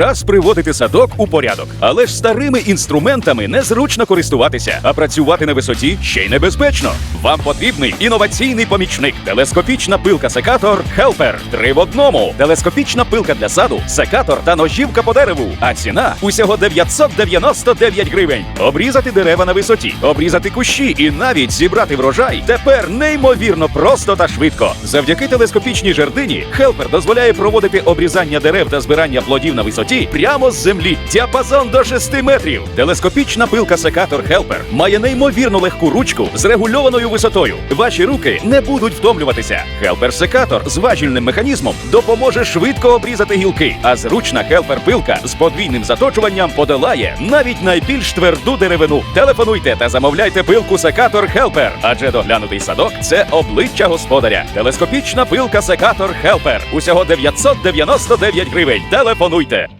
Час приводити садок у порядок, але ж старими інструментами незручно користуватися, а працювати на висоті ще й небезпечно. Вам потрібний інноваційний помічник. Телескопічна пилка-секатор Helper. Три в одному. Телескопічна пилка для саду, секатор та ножівка по дереву. А ціна усього 999 гривень. Обрізати дерева на висоті, обрізати кущі і навіть зібрати врожай тепер неймовірно просто та швидко. Завдяки телескопічній жердині Helper дозволяє проводити обрізання дерев та збирання плодів на висоті прямо з землі. Діапазон до 6 метрів. Телескопічна пилка-секатор Helper має неймовірно легку ручку з регульованою висотою. Ваші руки не будуть втомлюватися. Helper-секатор з важільним механізмом допоможе швидко обрізати гілки, а зручна Helper-пилка з подвійним заточуванням подолає навіть найбільш тверду деревину. Телефонуйте та замовляйте пилку-секатор Helper, адже доглянутий садок це обличчя господаря. Телескопічна пилка-секатор Helper. Усього 999 гривень. Телефонуйте.